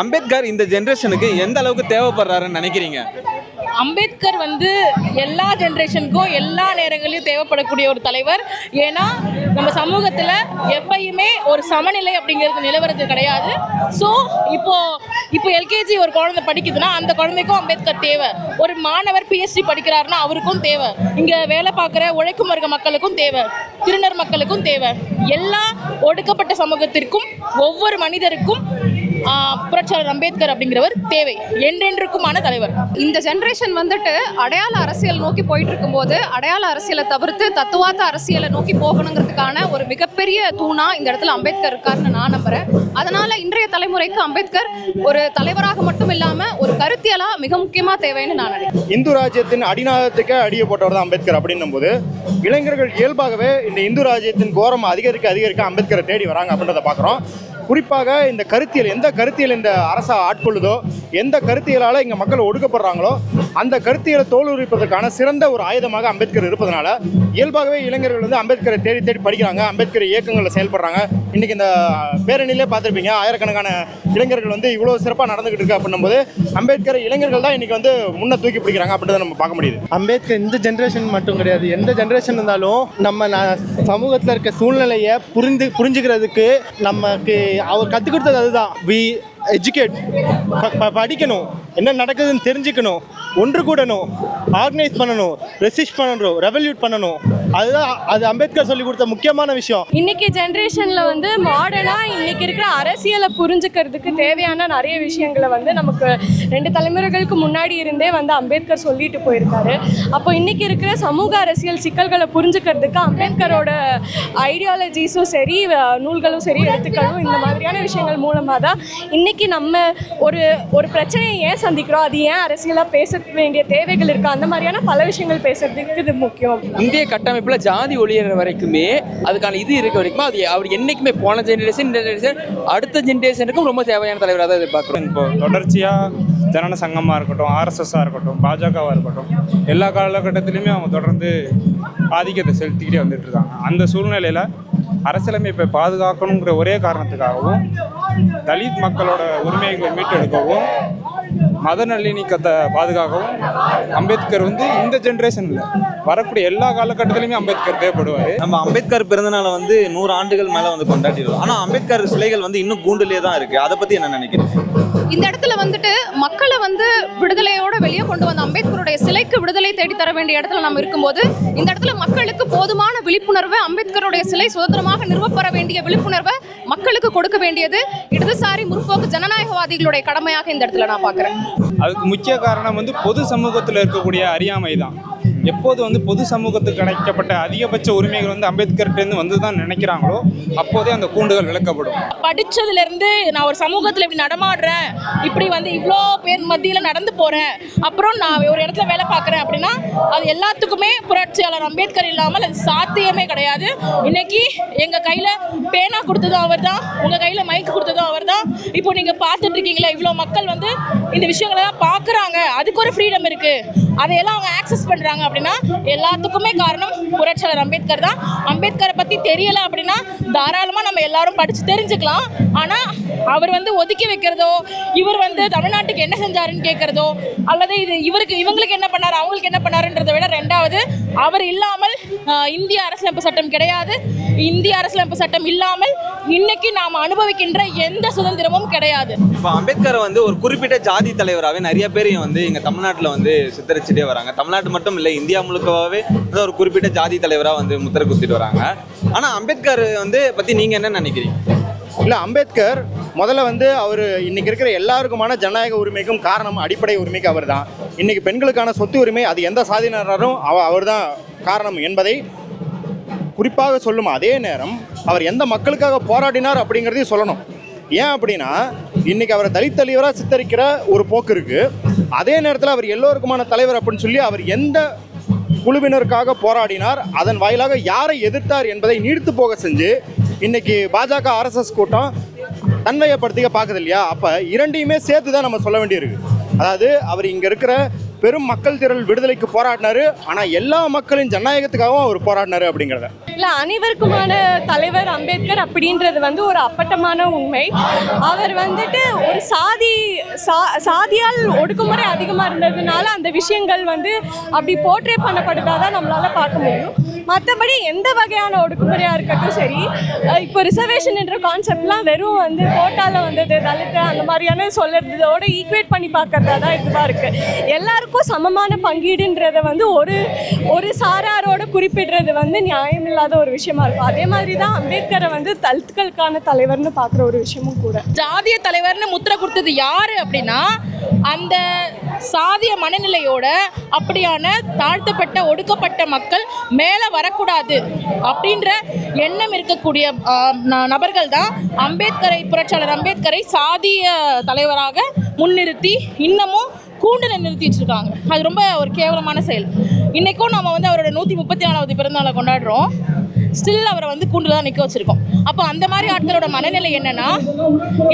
அம்பேத்கர் இந்த ஜென்ரேஷனுக்கு எந்த அளவுக்கு தேவைப்படுறாருன்னு நினைக்கிறீங்க? அம்பேத்கர் வந்து எல்லா ஜென்ரேஷனுக்கும் எல்லா நேரங்களிலும் தேவைப்படக்கூடிய ஒரு தலைவர். ஏன்னா நம்ம சமூகத்தில் எப்பயுமே ஒரு சமநிலை அப்படிங்கிறது நிலவரது கிடையாது. ஸோ இப்போது இப்போ எல்கேஜி ஒரு குழந்தை படிக்குதுன்னா அந்த குழந்தைக்கும் அம்பேத்கர் தேவை. ஒரு மாணவர் பிஎஸ்சி படிக்கிறாருன்னா அவருக்கும் தேவை. இங்கே வேலை பார்க்குற உழைக்கும் வர்க்க மக்களுக்கும் தேவை. திருநர் மக்களுக்கும் தேவை. எல்லா ஒடுக்கப்பட்ட சமூகத்திற்கும் ஒவ்வொரு மனிதருக்கும் புரட்சியாளர் அம்பேத்கர் அப்படிங்கிறவர் தேவை. என்றென்றுக்குமான தலைவர். இந்த ஜென்ரேஷன் வந்துட்டு அடையாள அரசியல் நோக்கி போயிட்டு இருக்கும்போது அடையாள அரசியலை தவிர்த்து தத்துவார்த்த அரசியலை நோக்கி போகணுங்கிறதுக்கான ஒரு மிகப்பெரிய தூணா இந்த இடத்துல அம்பேத்கர் இருக்காருன்னு நான் நம்புறேன். அதனால இன்றைய தலைமுறைக்கு அம்பேத்கர் ஒரு தலைவராக மட்டும் இல்லாம ஒரு கருத்தியலா மிக முக்கியமா தேவைன்னு நான் நினைக்கிறேன். இந்து ராஜ்யத்தின் அடிநாதத்துக்கு அடியை போட்டவர் தான் அம்பேத்கர் அப்படின்னும் போது இளைஞர்கள் இயல்பாகவே இந்த இந்து ராஜ்யத்தின் கோரம் அதிகரிக்க அதிகரிக்க அம்பேத்கரை தேடி வராங்க அப்படின்றத பார்க்குறோம் குறிப்பாக இந்த கருத்தியல் எந்த கருத்தியல் இந்த அரசை ஆட்கொள்ளுதோ எந்த கருத்தியலால் இங்கே மக்கள் ஒடுக்கப்படுறாங்களோ அந்த கருத்தியலை தோலுரிப்பதற்கான சிறந்த ஒரு ஆயுதமாக அம்பேத்கர் இருப்பதனால இயல்பாகவே இளைஞர்கள் வந்து அம்பேத்கரை தேடி தேடி படிக்கிறாங்க அம்பேத்கர் இயக்கங்களில் செயல்படுறாங்க. இன்றைக்கி இந்த பேரணியிலே பார்த்துருப்பீங்க ஆயிரக்கணக்கான இளைஞர்கள் வந்து இவ்வளோ சிறப்பாக நடந்துகிட்டு இருக்கு அப்படின்னும்போது அம்பேத்கர் இளைஞர்கள் தான் இன்றைக்கி வந்து முன்னே தூக்கி பிடிக்கிறாங்க அப்படின்றத நம்ம பார்க்க முடியுது. அம்பேத்கர் இந்த ஜென்ரேஷன் மட்டும் கிடையாது. எந்த ஜென்ரேஷன் இருந்தாலும் நம்ம சமூகத்தில் இருக்க சூழ்நிலையை புரிந்து புரிஞ்சுக்கிறதுக்கு நமக்கு அவர் கற்றுக் கொடுத்தது அதுதான். வி எஜுகேட் படிக்கணும். என்ன நடக்குதுன்னு தெரிஞ்சுக்கணும். ஒன்று கூடணும். ஆர்கனைஸ் பண்ணணும். ரெசிஸ்ட் பண்ணணும். ரெவல்யூட் பண்ணணும். அதுதான் அது அம்பேத்கர் சொல்லி கொடுத்த முக்கியமான விஷயம். இன்னைக்கு ஜென்ரேஷனில் வந்து மாடர்னாக இன்னைக்கு இருக்கிற அரசியலை புரிஞ்சுக்கிறதுக்கு தேவையான நிறைய விஷயங்களை வந்து நமக்கு ரெண்டு தலைமுறைகளுக்கு முன்னாடி இருந்தே வந்து அம்பேத்கர் சொல்லிட்டு போயிருக்காரு. அப்போ இன்னைக்கு இருக்கிற சமூக அரசியல் சிக்கல்களை புரிஞ்சுக்கிறதுக்கு அம்பேத்கரோட ஐடியாலஜிஸும் சரி நூல்களும் சரி எழுத்துக்களும் இந்த மாதிரியான விஷயங்கள் மூலமாக தான் இன்னைக்கு நம்ம ஒரு ஒரு பிரச்சனையை ஏன் சந்திக்கிறோம்? அது ஏன் அரசியலாக பேச வேண்டிய தேவைகள் இருக்கா? அந்த மாதிரியான பல விஷயங்கள் பேசுறதுக்கு இது முக்கியம். இந்திய கட்டமைப்பில் ஜாதி ஒளியிற வரைக்குமே அதுக்கான இது இருக்க வரைக்கும் அது அவர் என்னைக்குமே போன ஜென்ரேஷன் இந்த ஜென்ரேஷன் அடுத்த ஜென்ரேஷனுக்கும் ரொம்ப தேவையான தலைவராக தான் எதிர்பார்க்குறோம். இப்போ தொடர்ச்சியாக ஜனன சங்கமாக இருக்கட்டும் ஆர்எஸ்எஸ்ஸாக இருக்கட்டும் பாஜகவாக இருக்கட்டும் எல்லா காலகட்டத்திலையுமே அவங்க தொடர்ந்து ஆதிக்கத்தை செலுத்திக்கிட்டே வந்துட்டு இருக்காங்க. அந்த சூழ்நிலையில் அரசியலமைப்பை பாதுகாக்கணுங்கிற ஒரே காரணத்துக்காகவும் தலித் மக்களோட உரிமைகளை மீட்டெடுக்கவும் மத நல்லிணக்கத்தை பாதுகாக்கவும் அம்பேத்கர் வந்து இந்த ஜென்ரேஷனில் வரக்கூடிய எல்லா காலகட்டத்திலையுமே அம்பேத்கர் தேவைப்படுவார். நம்ம அம்பேத்கர் பிறந்தநாளை வந்து நூறு ஆண்டுகள் மேலே வந்து கொண்டாடிடுவோம். ஆனால் அம்பேத்கர் சிலைகள் வந்து இன்னும் கூண்டுலேயே தான் இருக்குது அதை பற்றி என்ன நினைக்கிறீங்க? இந்த இடத்துல வந்துட்டு மக்களை வந்து விடுதலையோட வெளியே கொண்டு வந்த அம்பேத்கருடைய சிலைக்கு விடுதலை தேடி தர வேண்டிய இடத்துல நம்ம இருக்கும்போது இந்த இடத்துல மக்களுக்கு போதுமான விழிப்புணர்வு அம்பேத்கருடைய சிலை சுதந்திரமாக நிறுவப்பெற வேண்டிய விழிப்புணர்வை மக்களுக்கு கொடுக்க வேண்டியது இடதுசாரி முற்போக்கு ஜனநாயகவாதிகளுடைய கடமையாக இந்த இடத்துல நான் பார்க்குறேன். அதுக்கு முக்கிய காரணம் வந்து பொது சமூகத்தில் இருக்கக்கூடிய அறியாமை தான். எப்போது வந்து பொது சமூகத்துக்கு கிடைக்கப்பட்ட அதிகபட்ச உரிமைகள் வந்து அம்பேத்கர்கிட்டேருந்து வந்து தான் நினைக்கிறாங்களோ அப்போதே அந்த கூண்டுகள் விளக்கப்படும். படித்ததுலேருந்து நான் ஒரு சமூகத்தில் இப்படி நடமாடுறேன் இப்படி வந்து இவ்வளோ பேர் மத்தியில் நடந்து போகிறேன் அப்புறம் நான் ஒரு இடத்துல வேலை பார்க்குறேன் அப்படின்னா அது எல்லாத்துக்குமே புரட்சியாளர் அம்பேத்கர் இல்லாமல் அது சாத்தியமே கிடையாது. இன்னைக்கு எங்கள் கையில் பேனா கொடுத்ததும் அவர் தான் உங்கள் கையில் மைக் கொடுத்ததும் அவர் தான் இப்போ நீங்கள் பார்த்துட்டு இருக்கீங்களா இவ்வளோ மக்கள் வந்து இந்த விஷயங்களை தான் பார்க்குறாங்க. அதுக்கு ஒரு ஃப்ரீடம் இருக்குது அதையெல்லாம் அவங்க ஆக்சஸ் பண்ணுறாங்க அப்படின்னா எல்லாத்துக்குமே காரணம் புரட்சியாளர் அம்பேத்கர் தான். அம்பேத்கரை பற்றி தெரியலை அப்படின்னா தாராளமாக நம்ம எல்லாரும் படித்து தெரிஞ்சுக்கலாம். ஆனால் அவர் வந்து ஒதுக்கி வைக்கிறதோ இவர் வந்து தமிழ்நாட்டுக்கு என்ன செஞ்சாருன்னு கேட்குறதோ அல்லது இது இவருக்கு இவங்களுக்கு என்ன பண்ணார் அவங்களுக்கு என்ன பண்ணாருன்றதை விட ரெண்டாவது அவர் இல்லாமல் இந்திய அரசியலமைப்பு சட்டம் கிடையாது. இந்திய அரசியலமைப்பு சட்டம் இல்லாமல் இன்னைக்கு நாம் அனுபவிக்கின்ற எந்த சுதந்திரமும் கிடையாது. இப்போ அம்பேத்கரை வந்து ஒரு குறிப்பிட்ட ஜாதி தலைவராகவே நிறைய பேரையும் வந்து எங்கள் தமிழ்நாட்டில் வந்து சித்தரிச்சுட்டே வராங்க. தமிழ்நாட்டு மட்டும் இல்லை இந்தியா முழுக்கவாகவே வந்து ஒரு குறிப்பிட்ட ஜாதி தலைவராக வந்து முத்திரை குத்திட்டு வராங்க. ஆனால் அம்பேத்கர் வந்து பற்றி நீங்கள் என்ன நினைக்கிறீங்க? இல்லை அம்பேத்கர் முதல்ல வந்து அவர் இன்றைக்கி இருக்கிற எல்லாருக்குமான ஜனநாயக உரிமைக்கும் காரணம் அடிப்படை உரிமைக்கு அவர் தான் இன்றைக்கி பெண்களுக்கான சொத்து உரிமை அது எந்த சாதியினரும் அவ அவர் தான் காரணம் என்பதை குறிப்பாக சொல்லும் அதே நேரம் அவர் எந்த மக்களுக்காக போராடினார் அப்படிங்கிறதையும் சொல்லணும். ஏன் அப்படின்னா இன்றைக்கி அவரை தலித் தலைவராக சித்தரிக்கிற ஒரு போக்கு இருக்குது அதே நேரத்தில் அவர் எல்லோருக்குமான தலைவர் அப்படின்னு சொல்லி அவர் எந்த குழுவினருக்காக போராடினார் அதன் வாயிலாக யாரை எதிர்த்தார் என்பதை நீடித்து போக செஞ்சு இன்னைக்கு பாஜக ஆர்எஸ்எஸ் கூட்டம் தன்மையப்படுத்திக்க பார்க்குது இல்லையா அப்போ இரண்டையுமே சேர்த்து தான் நம்ம சொல்ல வேண்டியிருக்கு. அதாவது அவர் இங்கே இருக்கிற பெரும் மக்கள் திரள் விடுதலைக்கு போராடினாரு. ஆனா எல்லா மக்களின் ஜனநாயகத்துக்காகவும் அவர் போராடினாரு அப்படிங்கிறத. இல்லை அனைவருக்குமான தலைவர் அம்பேத்கர் அப்படின்றது வந்து ஒரு அப்பட்டமான உண்மை. அவர் வந்துட்டு ஒரு சாதி சா சாதியால் ஒடுக்குமுறை அதிகமாக இருந்ததுனால அந்த விஷயங்கள் வந்து அப்படி போர்ட்ரே பண்ணப்படுறதா தான் நம்மளால பார்க்க முடியும். மற்றபடி எந்த வகையான ஒடுக்குமுறையாக இருக்கட்டும் சரி இப்போ ரிசர்வேஷன் என்ற கான்செப்ட்லாம் வெறும் வந்து கோட்டாவில் வந்தது தலித்து அந்த மாதிரியான சொல்லுறதோட ஈக்குவேட் பண்ணி பார்க்கறதா தான் இதுவாக இருக்குது எல்லாருக்கும் சமமான பங்கீடுன்றத வந்து ஒரு ஒரு சாராரோட குறிப்பிடுறது வந்து நியாயமில்லாத ஒரு விஷயமா இருக்கும். அதே மாதிரி தான் அம்பேத்கரை வந்து தலித்துக்களுக்கான தலைவர்னு பார்க்குற ஒரு விஷயமும் கூட. ஜாதிய தலைவர்னு முத்திரை கொடுத்தது யாரு அப்படின்னா அந்த சாதிய மனநிலையோட அப்படியான தாழ்த்தப்பட்ட ஒடுக்கப்பட்ட மக்கள் மேலே வரக்கூடாது அப்படின்ற எண்ணம் இருக்கக்கூடிய ந- நபர்கள் தான் அம்பேத்கரை புரட்சியாளர் அம்பேத்கரை சாதிய தலைவராக முன்னிறுத்தி இன்னமும் கூண்டில் நிறுத்தி இருக்காங்க அது ரொம்ப ஒரு கேவலமான செயல். இன்றைக்கும் நம்ம வந்து அவரோட நூற்றி முப்பத்தி நாலாவது பிறந்தநாளை கொண்டாடுறோம். ஸ்டில் அவரை வந்து கூண்டில் தான் நிற்க வச்சுருக்கோம். அப்போ அந்த மாதிரி ஆட்களோட மனநிலை என்னென்னா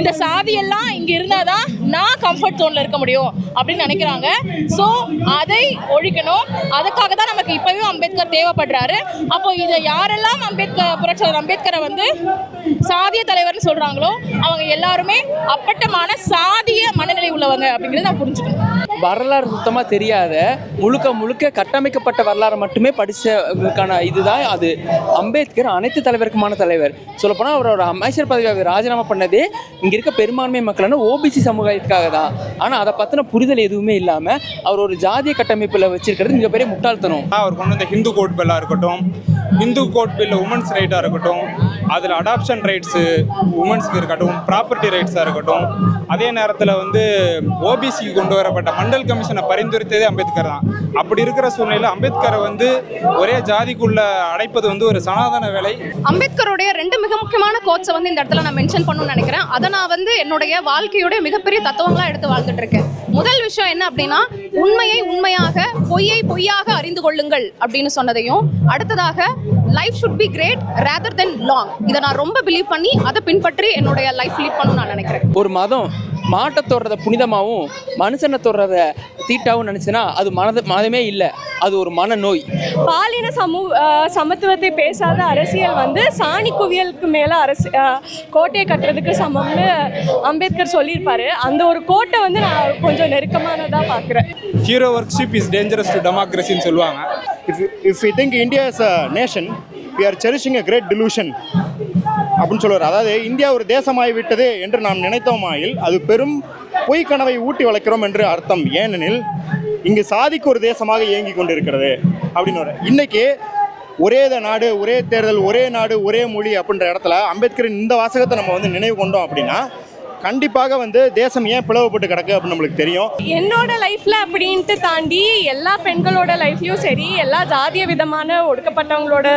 இந்த சாதியெல்லாம் இங்கே இருந்தால் தான் நான் கம்ஃபர்ட் ஜோனில் இருக்க முடியும் அப்படின்னு நினைக்கிறாங்க. ஸோ அதை ஒழிக்கணும். அதுக்காக தான் நமக்கு இப்போயும் அம்பேத்கர் தேவைப்படுறாரு. அப்போ இதை யாரெல்லாம் அம்பேத்கர் புரட்சியாளர் அம்பேத்கரை வந்து சாதிய தலைவர்னு சொல்கிறாங்களோ அவங்க எல்லாருமே அப்பட்டமான சாதிய மனநிலை உள்ளவங்க அப்படிங்கிறத நான் புரிஞ்சுக்கணும். வரலாறு சுத்தமாக தெரியாத முழுக்க முழுக்க கட்டமைக்கப்பட்ட வரலாறை மட்டுமே படித்தவங்களுக்கான இதுதான் அது. அம்பேத்கர் அனைத்து தலைவருக்குமான தலைவர். சொல்லப்போனால் அவரோட அமைச்சர் பதவியை ராஜினாமா பண்ணதே இங்கே இருக்க பெரும்பான்மை மக்களான ஓபிசி சமுதாயத்துக்காக தான். ஆனால் அதை பற்றின புரிதல் எதுவுமே இல்லாமல் அவர் ஒரு ஜாதிய கட்டமைப்பில் வச்சிருக்கிறது மிகப்பெரிய முட்டாள்தனம். அவர் கொண்டு வந்த ஹிந்து கோட் பில்லாக இருக்கட்டும் ஹிந்து கோட் பில்ல உமன்ஸ் ரைட்டாக இருக்கட்டும் அதில் அடாப்ஷன் ரைட்ஸு உமன்ஸ்க்கு இருக்கட்டும் ப்ராப்பர்ட்டி ரைட்ஸாக இருக்கட்டும் அதே நேரத்தில் வந்து ஓபிசிக்கு கொண்டு வரப்பட்ட மண்டல் கமிஷனை பரிந்துரைத்ததே அம்பேத்கர் தான். அப்படி இருக்கிற சூழ்நிலையில் அம்பேத்கரை வந்து ஒரே ஜாதிக்குள்ள அடைப்பது வந்து ஒரு சனாதன வேலை. அம்பேத்கருடைய ரெண்டு மிக முக்கியமான கோட்ஸை வந்து இந்த இடத்துல நான் மென்ஷன் பண்ணணும்னு நினைக்கிறேன். அதை நான் வந்து என்னுடைய வாழ்க்கையுடைய மிகப்பெரிய தத்துவங்களாக எடுத்து வாழ்ந்துட்டு இருக்கேன். முதல் விஷயம் என்ன அப்படின்னா உண்மையை உண்மையாக பொய்யை பொய்யாக அறிந்து கொள்ளுங்கள் அப்படின்னு சொன்னதையும் அடுத்ததாக life should be great rather than long இதை நான் ரொம்ப பிலீவ் பண்ணி அதை பின்பற்றி என்னுடைய லைஃப் லீட் பண்ணணும்னு நான் நினைக்கிறேன். ஒரு மதம் மாட்டை தொடுறத புனிதமாகவும் மனுஷனை தொடுறத தீட்டாவும் நினச்சுன்னா அது மனது மதமே இல்லை. அது ஒரு மனநோய். பாலின சமூ சமத்துவத்தை பேசாத அரசியல் வந்து சாணி குவியலுக்கு மேலே அரசு கோட்டையை கட்டுறதுக்கு சமம்னு அம்பேத்கர் சொல்லியிருப்பாரு. அந்த ஒரு கோட்டை வந்து நான் கொஞ்சம் நெருக்கமானதாக பார்க்குறேன். Hero worship is dangerous to டெமோக்ரஸின்னு சொல்லுவாங்க. If if you think India is a nation we are cherishing a great delusion அப்படின்னு சொல்லுவார். அதாவது இந்தியா ஒரு தேசமாய் விட்டது என்று நாம் நினைத்தோமாயில் அது பெரும் பொய் கனவை ஊட்டி வளர்க்கிறோம் என்று அர்த்தம். ஏனெனில் இங்கு சாதிக்கு ஒரு தேசமாக இயங்கி கொண்டிருக்கிறது. அப்படின்னு ஒரு இன்னைக்கு ஒரே நாடு ஒரே தேர்தல் ஒரே நாடு ஒரே மொழி அப்படின்ற இடத்துல அம்பேத்கரின் இந்த வாசகத்தை நம்ம வந்து நினைவு கொண்டோம் அப்படின்னா கண்டிப்பாக வந்து தேசம் ஏன் பிளவுபட்டு கிடக்கு அப்படின்னு நம்மளுக்கு தெரியும். என்னோட லைஃப்ல அப்படின்ட்டு தாண்டி எல்லா பெண்களோட லைஃப்லயும் சரி எல்லா ஜாதிய விதமான ஒடுக்கப்பட்டவங்களோட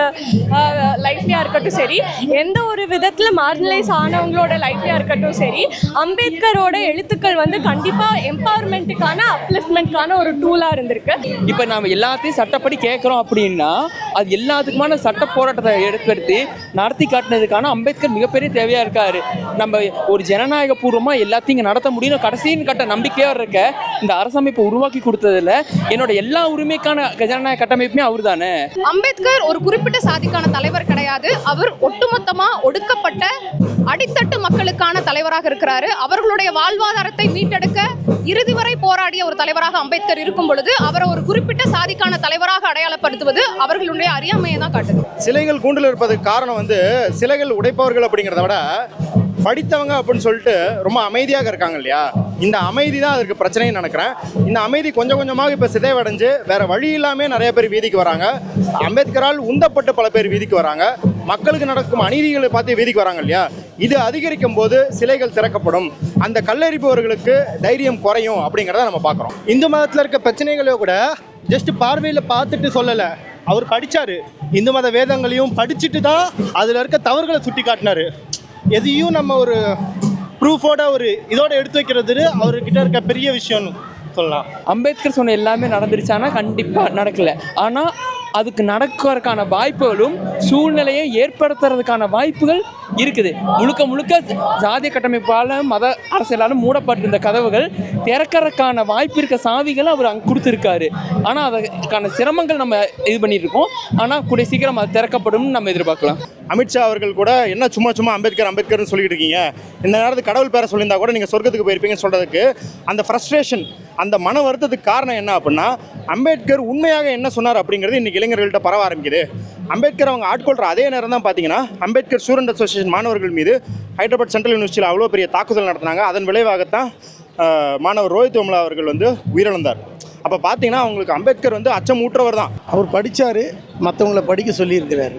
லைஃப்லயா இருக்கட்டும் சரி எந்த ஒரு விதத்துல மார்ஜினலைஸ் ஆனவங்களோட லைஃப்லயா இருக்கட்டும் சரி அம்பேத்கரோட எழுத்துக்கள் வந்து கண்டிப்பா எம்பவர்மெண்ட்டுக்கான அப்லிஃப்ட்மெண்ட்கான ஒரு டூலா இருந்திருக்கு. இப்போ நாம் எல்லாத்தையும் சட்டப்படி கேட்குறோம் அப்படின்னா அது எல்லாத்துக்குமான சட்ட போராட்டத்தை எடுத்து நடத்தி காட்டினதுக்கான அம்பேத்கர் மிகப்பெரிய தேவையாக இருக்காரு. நம்ம ஒரு ஜனநாயக பூர்வமாக எல்லாத்தையும் இங்கே நடத்த முடியும் கடைசின்னு கட்ட நம்பிக்கையாக இருக்க இந்த அரசமைப்பை உருவாக்கி கொடுத்ததுல என்னோட எல்லா உரிமைக்கான ஜனநாயக கட்டமைப்புமே அவர் தானே அம்பேத்கர் ஒரு குறிப்பிட்ட சாதிக்கான தலைவர் கிடையாது. அவர் ஒட்டுமொத்தமா ஒடுக்கப்பட்ட அடித்தட்டு மக்களுக்கான தலைவராக இருக்கிறாரு. அவர்களுடைய வாழ்வாதாரத்தை மீட்டெடுக்க இறுதி வரை போராடிய ஒரு தலைவராக அம்பேத்கர் இருக்கும் பொழுது அவரை ஒரு குறிப்பிட்ட சாதிக்கான தலைவராக அடையாளப்படுத்துவது அவர்களுடைய அறியாமையை தான் காட்டுது. சிலைகள் கூண்டில் இருப்பதுக்கு காரணம் வந்து சிலைகள் உடைப்பவர்கள் அப்படிங்கிறத விட படித்தவங்க அப்படின்னு சொல்லிட்டு ரொம்ப அமைதியாக இருக்காங்க இல்லையா? இந்த அமைதி தான் அதற்கு பிரச்சனைன்னு நினைக்கிறேன். இந்த அமைதி கொஞ்சம் கொஞ்சமாக இப்போ சிதைவடைஞ்சு வேற வழி இல்லாமல் நிறைய பேர் வீதிக்கு வராங்க. அம்பேத்கரால் உந்தப்பட்டு பல பேர் வீதிக்கு வராங்க. மக்களுக்கு நடக்கும் அநீதிகளை பார்த்து வீதிக்கு வராங்க இல்லையா? இது அதிகரிக்கும் போது சிலைகள் திறக்கப்படும். அந்த கல்லெறிப்பவர்களுக்கு தைரியம் குறையும் அப்படிங்கிறத நம்ம பார்க்குறோம். இந்து மதத்தில் இருக்க பிரச்சனைகளோ கூட ஜஸ்ட் பார்வையில் பார்த்துட்டு சொல்லலை. அவர் படித்தார் இந்து மத வேதங்களையும் படிச்சுட்டு தான் அதில் இருக்க தவறுகளை சுட்டி காட்டினார் எதையும் நம்ம ஒரு ப்ரூஃபோட ஒரு இதோட எடுத்து வைக்கிறது அவர்கிட்ட இருக்க பெரிய விஷயம்னு சொல்லலாம். அம்பேத்கர் சொன்ன எல்லாமே நடந்துருச்சானா கண்டிப்பாக நடக்கல. ஆனால் அதுக்கு நடக்கிறதுக்கான வாய்ப்புகளும் சூழ்நிலையை ஏற்படுத்துறதுக்கான வாய்ப்புகள் இருக்குது. முழுக்க முழுக்க ஜாதிய கட்டமைப்பால் மத அரசியலாலும் மூடப்பட்டிருந்த கதவுகள் திறக்கறதுக்கான வாய்ப்பு இருக்க சாவிகளை அவர் அங்கே கொடுத்துருக்காரு. ஆனால் அதுக்கான சிரமங்கள் நம்ம இது பண்ணியிருக்கோம். இருக்கோம் ஆனால் கூடிய சீக்கிரம் அது திறக்கப்படும்னு நம்ம எதிர்பார்க்கலாம். அமித்ஷா அவர்கள் கூட என்ன சும்மா சும்மா அம்பேத்கர் அம்பேத்கர்னு சொல்லிட்டு இருக்கீங்க? இந்த நேரத்துக்கு கடவுள் பேரை சொல்லியிருந்தா கூட நீங்கள் சொர்க்கத்துக்கு போயிருப்பீங்கன்னு சொல்கிறதுக்கு அந்த ஃப்ரஸ்ட்ரேஷன் அந்த மன வருத்தத்துக்கு காரணம் என்ன அப்படின்னா அம்பேத்கர் உண்மையாக என்ன சொன்னார் அப்படிங்கிறது இன்றைக்கி இளைஞர்கள்ட்ட பரவ ஆரம்பிக்குது. அம்பேத்கர் அவங்க ஆட்கொள்கிற அதே நேரம் தான் பார்த்தீங்கன்னா அம்பேத்கர் ஸ்டூடெண்ட் அசோசியேஷன் மாணவர்கள் மீது ஹைதராபாத் சென்ட்ரல் யூனிவர்சிட்டியில் அவ்வளோ பெரிய தாக்குதல் நடத்தினாங்க. அதன் விளைவாகத்தான் மாணவர் ரோஹித் விமலா அவர்கள் வந்து உயிரிழந்தார். அப்போ பார்த்தீங்கன்னா அவங்களுக்கு அம்பேத்கர் வந்து அச்சம் ஊற்றவர் தான். அவர் படித்தார் மற்றவங்கள படிக்க சொல்லியிருக்கிறாரு.